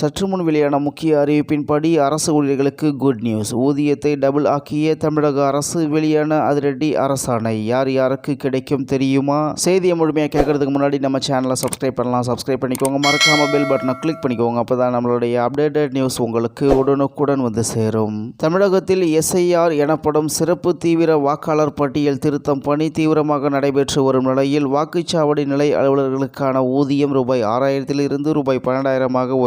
சற்று முன் வெளியான முக்கிய அறிவிப்பின்படி அரசு ஊழியர்களுக்கு குட் நியூஸ் ஊதியத்தை டபுள் ஆக்கிய தமிழக அரசு வெளியான அதிரடி அரசாணை. யார் யாருக்கு கிடைக்கும் தெரியுமா? செய்தியை முழுமையாக கேட்கறதுக்கு முன்னாடி நம்ம சேனலை சப்ஸ்கிரைப் பண்ணலாம். சப்ஸ்கிரைப் பண்ணிக்கோங்க. மறக்காம பெல் பட்டனை கிளிக் பண்ணிக்கோங்க. அப்பதான் நம்மளுடைய அப்டேட்டட் நியூஸ் உங்களுக்கு உடனுக்குடன் வந்து சேரும். தமிழகத்தில் எஸ்ஐஆர் எனப்படும் சிறப்பு தீவிர வாக்காளர் பட்டியல் திருத்தம் பணி தீவிரமாக நடைபெற்று வரும் நிலையில் வாக்குச்சாவடி நிலை அலுவலர்களுக்கான ஊதியம் ரூபாய் ஆறாயிரத்தில் இருந்து ரூபாய் பன்னெண்டாயிரமாக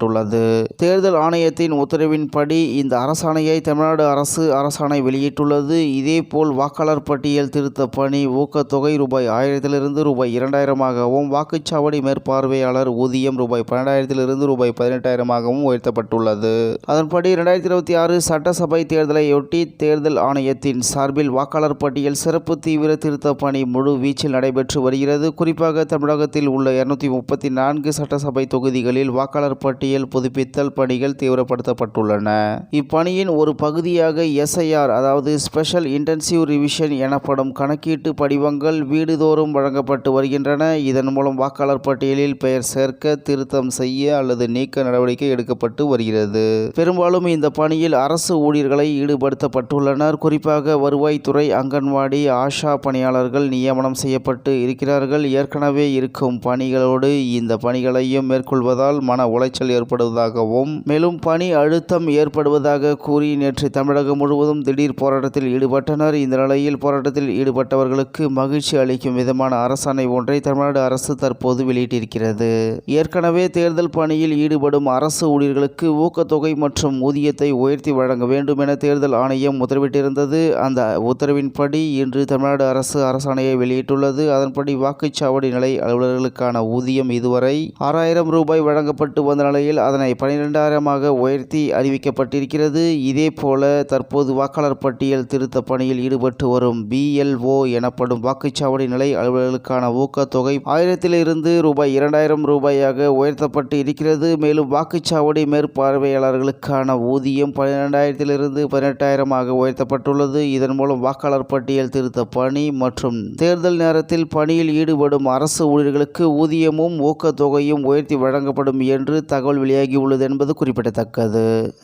உயர்த்தப்பட்டுள்ளது தேர்தல் ஆணையத்தின் உத்தரவின்படி இந்த அரசாணையை தமிழ்நாடு அரசு அரசாணை வெளியிட்டுள்ளது. இதேபோல் வாக்காளர் பட்டியல் திருத்த பணி ஊக்கத்தொகை ரூபாய் ஆயிரத்திலிருந்து ரூபாய் இரண்டாயிரமாகவும் வாக்குச்சாவடி மேற்பார்வையாளர் ஊதியம் ரூபாய் பன்னெண்டாயிரத்திலிருந்து ரூபாய் பதினெட்டாயிரமாகவும் உயர்த்தப்பட்டுள்ளது. அதன்படி இரண்டாயிரத்தி இருபத்தி ஆறு சட்டசபை தேர்தலையொட்டி தேர்தல் ஆணையத்தின் சார்பில் வாக்காளர் பட்டியல் சிறப்பு தீவிர திருத்த பணி முழு வீச்சில் நடைபெற்று வருகிறது. குறிப்பாக தமிழகத்தில் உள்ள இருநூத்தி முப்பத்தி நான்கு சட்டசபை தொகுதிகளில் வாக்காளர் பட்டியல் புதுப்பித்தல் பணிகள் தீவிரப்படுத்தப்பட்டுள்ளன. இப்பணியின் ஒரு பகுதியாக எஸ்ஐஆர் அதாவது ஸ்பெஷல் இன்டென்சிவ் ரிவிஷன் எனப்படும் கணக்கீட்டு படிவங்கள் வீடுதோறும் வழங்கப்பட்டு வருகின்றன. இதன் மூலம் வாக்காளர் பட்டியலில் பெயர் சேர்க்க திருத்தம் செய்ய அல்லது நீக்க நடவடிக்கை எடுக்கப்பட்டு வருகிறது. பெரும்பாலும் இந்த பணியில் அரசு ஊழியர்களை ஈடுபடுத்தப்பட்டுள்ளனர். குறிப்பாக வருவாய்த்துறை அங்கன்வாடி ஆஷா பணியாளர்கள் நியமனம் செய்யப்பட்டு இருக்கிறார்கள். ஏற்கனவே இருக்கும் பணிகளோடு இந்த பணிகளையும் மேற்கொள்வதால் மன உளைச்சல் ஏற்படுவதாகவும் மேலும் பணி அழுத்தம் ஏற்படுவதாக கூறி நேற்று தமிழகம் முழுவதும் திடீர் போராட்டத்தில் ஈடுபட்டனர். இந்த நிலையில் போராட்டத்தில் ஈடுபட்டவர்களுக்கு மகிழ்ச்சி அளிக்கும் விதமான அரசாணை ஒன்றை தமிழ்நாடு அரசு தற்போது வெளியிட்டிருக்கிறது. ஏற்கனவே தேர்தல் பணியில் ஈடுபடும் அரசு ஊழியர்களுக்கு ஊக்கத்தொகை மற்றும் ஊதியத்தை உயர்த்தி வழங்க வேண்டும் என தேர்தல் ஆணையம் உத்தரவிட்டிருந்தது. அந்த உத்தரவின்படி இன்று தமிழ்நாடு அரசு அரசாணையை வெளியிட்டுள்ளது. அதன்படி வாக்குச்சாவடி நிலை அலுவலர்களுக்கான ஊதியம் இதுவரை ஆறாயிரம் ரூபாய் வழங்கப்பட்டு வந்த நிலையில் அதனை பனிரெண்டாயிரமாக உயர்த்தி அறிவிக்கப்பட்டிருக்கிறது. இதேபோல தற்போது வாக்காளர் பட்டியல் திருத்த பணியில் ஈடுபட்டு வரும் பிஎல்ஓ எனப்படும் வாக்குச்சாவடி நிலை அலுவலர்களுக்கான ஊக்கத்தொகை ஆயிரத்திலிருந்து ரூபாய் இரண்டாயிரம் ரூபாயாக உயர்த்தப்பட்டு இருக்கிறது. மேலும் வாக்குச்சாவடி மேற்பார்வையாளர்களுக்கான ஊதியம் பன்னிரெண்டாயிரத்திலிருந்து பதினெட்டாயிரமாக உயர்த்தப்பட்டுள்ளது. இதன் மூலம் வாக்காளர் பட்டியல் திருத்த பணி மற்றும் தேர்தல் நேரத்தில் பணியில் ஈடுபடும் அரசு ஊழியர்களுக்கு ஊதியமும் ஊக்கத்தொகையும் உயர்த்தி வழங்கப்படும் என்று தகவல் தகவல் வெளியாகியுள்ளது என்பது குறிப்பிடத்தக்கது.